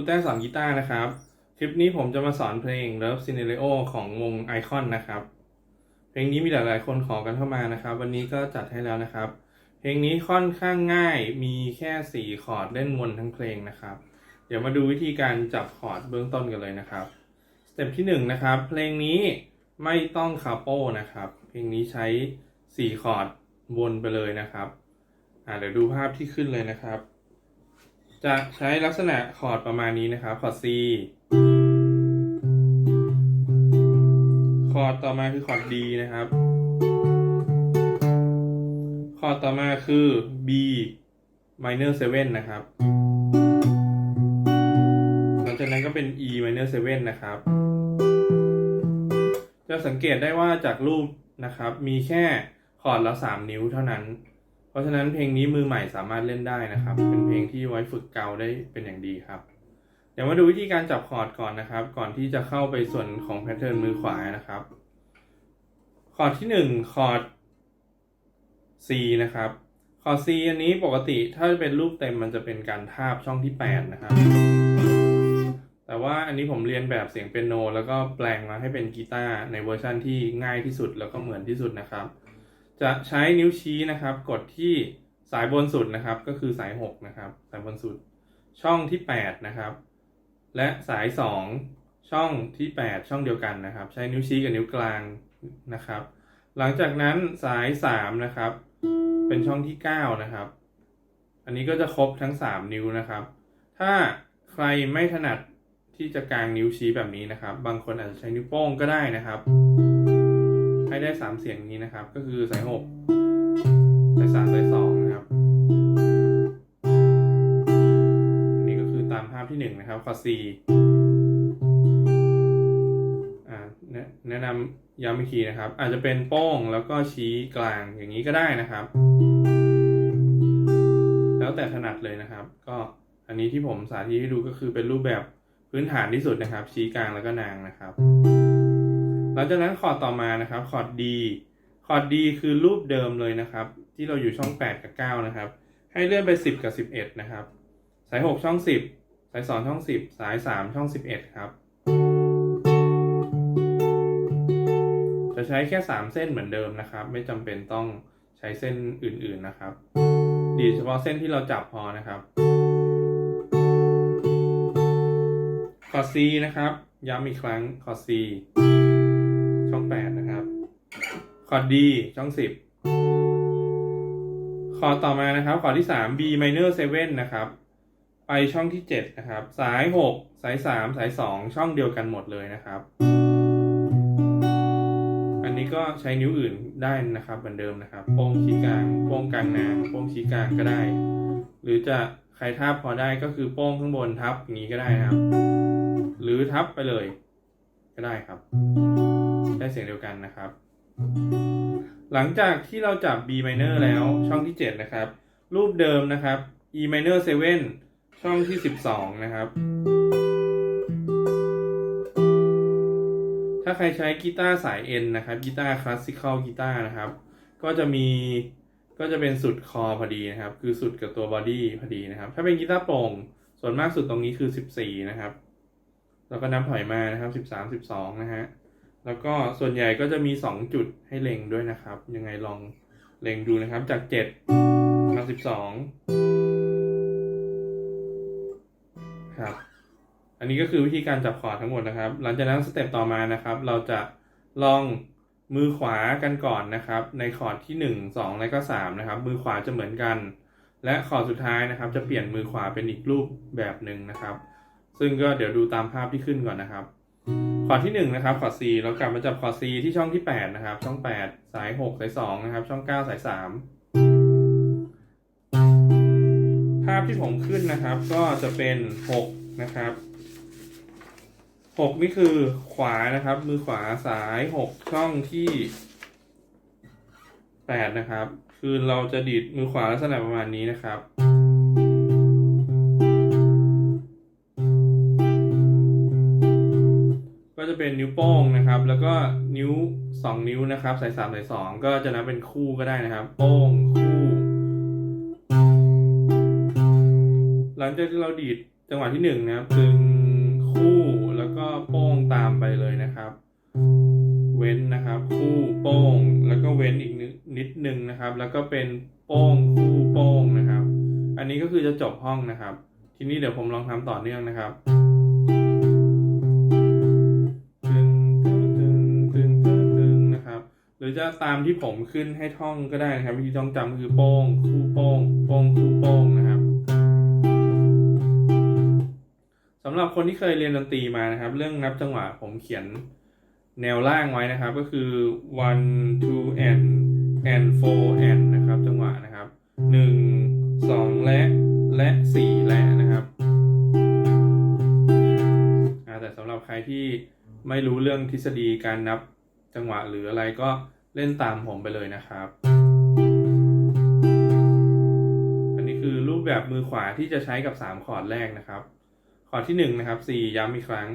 ครูแต้สอนกีตาร์นะครับ คลิปนี้ผมจะมาสอนเพลง Love Scenario ของวงไอคอนนะครับ เพลงนี้มีหลาย ๆ คนขอกันเข้ามานะครับ วันนี้ก็จัดให้แล้วนะครับ เพลงนี้ค่อนข้างง่าย มีแค่สี่คอร์ดเล่นวนทั้งเพลงนะครับ เดี๋ยวมาดูวิธีการจับคอร์ดเบื้องต้นกันเลยนะครับ สเต็ปที่หนึ่งนะครับ เพลงนี้ไม่ต้องคาโป้นะครับ เพลงนี้ใช้สี่คอร์ดวนไปเลยนะครับ อ่าเดี๋ยวดูภาพที่ขึ้นเลยนะครับ จะใช้ลักษณะคอร์ดประมาณนี้นะครับคอร์ด C คอร์ดต่อมาคือคอร์ด D นะครับ คอร์ดต่อมาคือ B minor 7นะครับ หลังจากนั้นก็เป็น E minor 7นะครับ จะสังเกตได้ว่าจากรูปนะครับ มีแค่คอร์ดละ 3 นิ้วเท่านั้น เพราะฉะนั้นเพลงนี้มือใหม่สามารถเล่นได้นะครับ เป็นเพลงที่ไว้ฝึกเกาได้เป็นอย่างดีครับ เดี๋ยวมาดูวิธีการจับคอร์ดก่อนนะครับ ก่อนที่จะเข้าไปส่วนของแพทเทิร์นมือขวานะครับ คอร์ดที่หนึ่งคอร์ด C นะครับ คอร์ด C อันนี้ปกติถ้าเป็นรูปเต็มมันจะเป็นการทาบช่องที่ 8 นะครับ แต่ว่าอันนี้ผมเรียนแบบเสียงเปียโน แล้วก็แปลงมาให้เป็นกีตาร์ในเวอร์ชันที่ง่ายที่สุดแล้วก็เหมือนที่สุดนะครับ จะใช้นิ้วชี้นะครับ กดที่สายบนสุดนะครับ ก็คือสาย 6 นะครับ สายบนสุด ช่องที่ 8 นะครับ และสาย 2 ช่องที่ 8 ช่องเดียวกันนะครับ ใช้นิ้วชี้กับนิ้วกลางนะครับ หลังจากนั้นสาย 3 นะครับ เป็นช่องที่ 9 นะครับ อันนี้ก็จะครบทั้ง 3 นิ้วนะครับ ถ้าใครไม่ถนัดที่จะกางนิ้วชี้แบบนี้นะครับ บางคนอาจจะใช้นิ้วโป้งก็ได้นะครับ ให้ได้3เสียงนี้นะครับ ก็คือสาย6สาย3สาย2นะครับ อันนี้ก็คือตามภาพที่1นะครับคอร์ด C อ่าแนะแนะนำย้ำอีกทีนะครับ อาจจะเป็นโป้งแล้วก็ชี้กลางอย่างนี้ก็ได้นะครับ แล้วแต่ถนัดเลยนะครับ ก็อันนี้ที่ผมสาธิตให้ดูก็คือเป็นรูปแบบพื้นฐานที่สุดนะครับ ชี้กลางแล้วก็นางนะครับ หลังจากนั้นคอร์ดต่อมานะครับคอร์ด D คอร์ด D คือรูปเดิมเลยนะครับ ที่เราอยู่ช่อง 8 กับ 9 นะครับ ให้เลื่อนไป 10 กับ 11 นะครับ สาย 6 ช่อง 10 สาย 2 ช่อง 10 สาย 3 ช่อง 11 ครับ จะใช้แค่ 3 เส้นเหมือนเดิมนะครับ ไม่จำเป็นต้องใช้เส้นอื่นๆนะครับ ดีเฉพาะเส้นที่เราจับพอนะครับคอร์ด C นะครับ ย้ำอีกครั้งคอร์ด C ช่อง8นะครับ คอร์ด D ช่อง10คอร์ดต่อมานะครับ คอร์ดที่3 B minor 7นะครับ ไปช่องที่7นะครับ สาย6สาย3สาย2ช่องเดียวกันหมดเลยนะครับ อันนี้ก็ใช้นิ้วอื่นได้นะครับ เหมือนเดิมนะครับ โป้งชี้กลาง โป้งกลางนางโป้งชี้กลางก็ได้ หรือจะใครทาบพอได้ก็คือโป้งข้างบนทับอย่างนี้ก็ได้นะครับ หรือทับไปเลย ก็ได้ครับ ได้เสียงเดียวกันนะครับ หลังจากที่เราจับ B minor แล้วช่องที่ 7 นะครับ รูปเดิมนะครับ E minor 7 ช่องที่ 12 นะครับ ถ้าใครใช้กีตาร์สาย N นะครับกีตาร์คลาสสิคอลกีตาร์นะครับ ก็จะมีก็จะเป็นสุดคอพอดีนะครับ คือสุดกับตัวบอดี้พอดีนะครับ ถ้าเป็นกีตาร์โปร่งส่วนมากสุดตรงนี้คือ 14 นะครับ แล้วก็นับถอยมานะครับ 13 12 นะฮะ แล้วก็ส่วนใหญ่ก็จะมี 2 จุดให้เล็งด้วยนะครับ ยังไงลองเล็งดูนะครับจาก 7 มา 12 ครับ อันนี้ก็คือวิธีการจับคอร์ดทั้งหมดนะครับ หลังจากนั้นสเต็ปต่อมานะครับ เราจะลองมือขวากันก่อนนะครับ ในคอร์ดที่ 1 2 และก็ 3 นะครับ มือขวาจะเหมือนกัน และคอร์ดสุดท้ายนะครับ จะเปลี่ยนมือขวาเป็นอีกรูปแบบหนึ่งนะครับ ซึ่งก็เดี๋ยวดูตามภาพที่ขึ้นก่อนนะครับ อร์ดที่1นะครับคอร์ด C เรากลับมาจับคอร์ด C ที่ช่องที่ 8 นะครับ ช่อง 8 สาย 6 สาย 2 นะครับ ช่อง 9 สาย 3 ภาพที่ผมขึ้นนะครับ ก็จะเป็น 6 นะครับ 6 นี่คือขวานะครับ มือขวาสาย 6 ช่องที่ 8 นะครับ คือเราจะดีดมือขวาลักษณะประมาณนี้นะครับ เป็นนิ้วโป้งนะครับ แล้วก็นิ้ว 2 นิ้วนะครับสาย3สาย2ก็จะนับเป็นคู่ก็ได้นะครับ โป้งคู่ หลังจากที่เราดีดจังหวะที่หนึ่งนะครับตึงคู่แล้วก็โป้งตามไปเลยนะครับ เว้นนะครับ คู่โป้ง แล้วก็เว้นอีกนิดนิดนึงนะครับ แล้วก็เป็นโป้งคู่โป้งนะครับ อันนี้ก็คือจะจบห้องนะครับ ทีนี้เดี๋ยวผมลองทำต่อเนื่องนะครับ รือจะตามที่ผมขึ้นให้ท่องก็ได้นะครับวิธีท่องจำคือโป้ง คู่โป้งโป้งคู่โป้งนะครับสำหรับคนที่เคยเรียนดนตรีมานะครับ เรื่องนับจังหวะผมเขียนแนวล่างไว้นะครับ ก็คือ one two and and four and นะครับ จังหวะนะครับหนึ่งสองและและสี่และนะครับแต่สำหรับใครที่ไม่รู้เรื่องทฤษฎีการนับจังหวะหรืออะไรก็ เล่นตามผมไปเลยนะครับ อันนี้คือรูปแบบมือขวาที่จะใช้กับ 3 คอร์ดแรกนะครับ คอร์ดที่ 1 นะครับ4ย้ำอีกครั้ง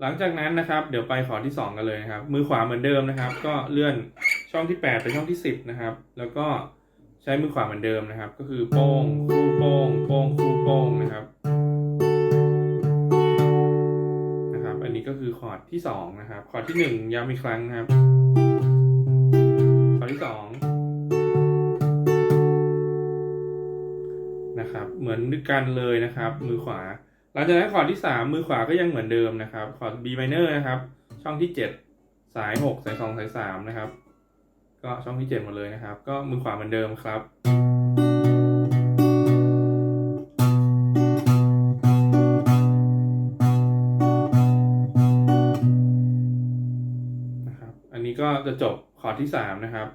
หลังจากนั้นนะครับ เดี๋ยวไปคอร์ดที่ 2 กันเลยนะครับ มือขวาเหมือนเดิมนะครับ ก็เลื่อนช่องที่ 8 ไปช่องที่ 10 นะครับ แล้วก็ใช้มือขวาเหมือนเดิมนะครับ ก็คือโป้งคู่โป้งโป้งคู่โป้งนะครับ ก็คือคอร์ดที่2นะครับ คอร์ดที่ 1 ย้ำอีกครั้งนะครับ คอร์ดที่ 2 นะครับ เหมือนกันเลยนะครับ มือขวา หลังจากนั้นคอร์ดที่ 3 มือขวาก็ยังเหมือนเดิมนะครับ คอร์ด B minor นะครับ ช่องที่ 7 สาย 6 สาย 2 สาย 3 นะครับ ก็ช่องที่ 7 หมดเลยนะครับ ก็มือขวาเหมือนเดิมครับนะครับ จะจบคอร์ดที่3นะครับ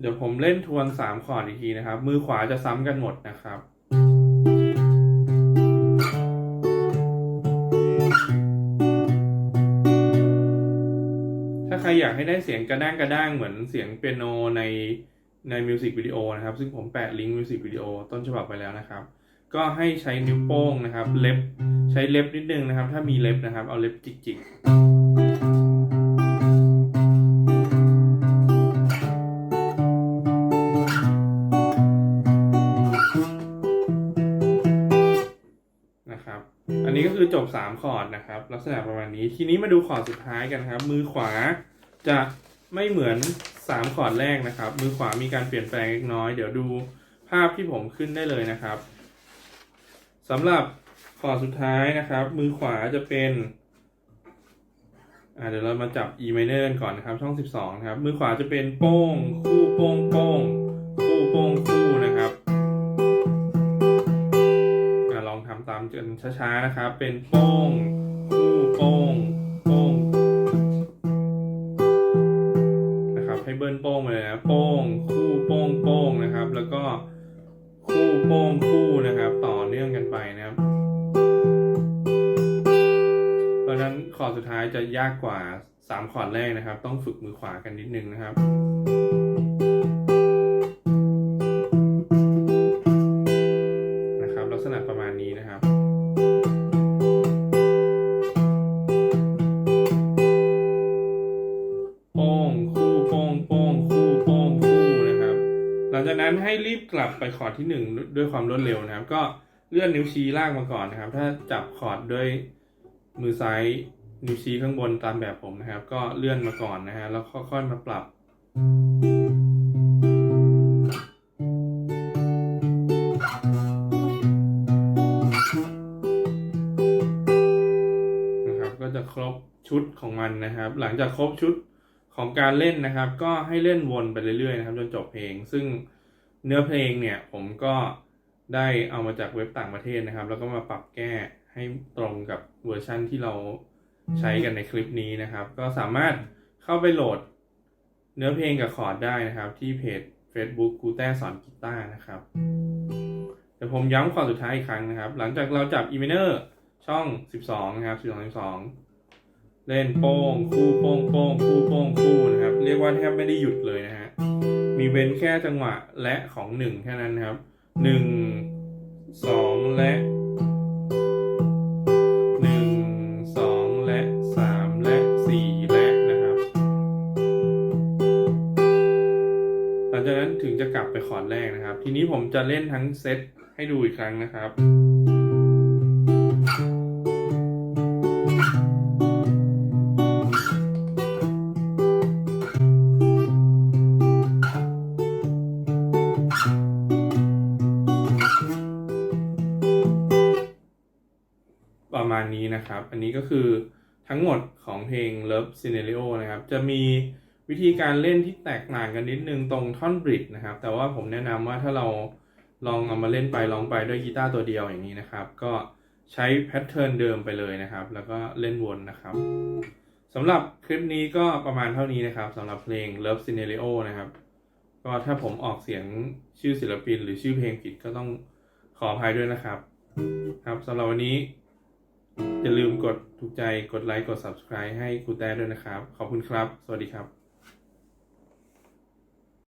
เดี๋ยวผมเล่นทวน3คอร์ดอีกทีนะครับ มือขวาจะซ้ำกันหมดนะครับถ้าใครอยากให้ได้เสียงกระด้างกระด้างเหมือนเสียงเปียโนในในมิวสิกวิดีโอนะครับ ซึ่งผมแปะลิงก์มิวสิกวิดีโอต้นฉบับไปแล้วนะครับ ก็ให้ใช้นิ้วโป้งนะครับ เล็บใช้เล็บนิดนึงนะครับ ถ้ามีเล็บนะครับ เอาเล็บจิกๆ คือจบ3คอร์ดนะครับ ลักษณะประมาณนี้ ทีนี้มาดูคอร์ดสุดท้ายกันครับ มือขวาจะไม่เหมือน3คอร์ดแรกนะครับ มือขวามีการเปลี่ยนแปลงเล็กน้อย เดี๋ยวดูภาพที่ผมขึ้นได้เลยนะครับสำหรับคอร์ดสุดท้ายนะครับ มือขวาจะเป็นเดี๋ยวเรามาจับ E minor กันก่อนนะครับ ช่อง 12 นะครับ มือขวาจะเป็นโป้ง คู่โป้งโป้ง คู่โป้งคู่ ตามกันช้าๆนะครับ เป็นโป้งคู่โป้งโป้งนะครับ ให้เบิ้ลโป้งมาเลยนะโป้งคู่โป้งโป้งนะครับ แล้วก็คู่โป้งคู่นะครับ ต่อเนื่องกันไปนะครับ เพราะฉะนั้นคอร์ดสุดท้ายจะยากกว่า3คอร์ดแรกนะครับ ต้องฝึกมือขวากันนิดนึงนะครับ ณะประมาณนี้นะครับ โป้งคู่โป้งโป้งคู่โป้งคู่นะครับ หลังจากนั้นให้รีบกลับไปคอร์ดที่หนึ่งด้วยความรวดเร็วนะครับ ก็เลื่อนนิ้วชี้ล่ากมาก่อนนะครับ ถ้าจับคอร์ดด้วยมือซ้ายนิ้วชี้ข้างบนตามแบบผมนะครับ ก็เลื่อนมาก่อนนะฮะแล้วค่อยๆมาปรับนะครับ ชุดของมันนะครับ หลังจากครบชุดของการเล่นนะครับ ก็ให้เล่นวนไปเรื่อยๆนะครับ จนจบเพลง ซึ่งเนื้อเพลงเนี่ยผมก็ได้เอามาจากเว็บต่างประเทศนะครับ แล้วก็มาปรับแก้ให้ตรงกับเวอร์ชั่นที่เราใช้กันในคลิปนี้นะครับ ก็สามารถเข้าไปโหลดเนื้อเพลงกับคอร์ดได้นะครับ ที่เพจ Facebook กูแต้สอนกีตาร์นะครับเดี๋ยวผมย้ำคอร์ดสุดท้ายอีกครั้งนะครับ หลังจากเราจับ e minor ช่อง 12 นะครับ 12 12 เล่นโป้งคู่โป้งโป้งคู่โป้งคู่นะครับ เรียกว่าแทบไม่ได้หยุดเลยนะฮะมีเว้นแค่จังหวะและของ1แค่นั้นครับ1 2และ1 2และ3และ4และนะครับ หลังจากนั้นถึงจะกลับไปคอร์ดแรกนะครับ ทีนี้ผมจะเล่นทั้งเซตให้ดูอีกครั้งนะครับ มาณนี้นะครับ อันนี้ก็คือทั้งหมดของเพลง Love Scenario นะครับ จะมีวิธีการเล่นที่แตกต่างกันนิดนึงตรงท่อนบริดนะครับ แต่ว่าผมแนะนำว่าถ้าเราลองเอามาเล่นไปลองไปด้วยกีตาร์ตัวเดียวอย่างนี้นะครับ ก็ใช้แพทเทิร์นเดิมไปเลยนะครับ แล้วก็เล่นวนนะครับสำหรับคลิปนี้ก็ประมาณเท่านี้นะครับสำหรับเพลง Love Scenario นะครับ ก็ถ้าผมออกเสียงชื่อศิลปิน หรือชื่อเพลงผิดก็ต้องขออภัยด้วยนะครับ ครับสำหรับวันนี้ อย่าลืมกดถูกใจกดไลค์กด subscribe ให้ครูแต้ด้วยนะครับ ขอบคุณครับ สวัสดีครับ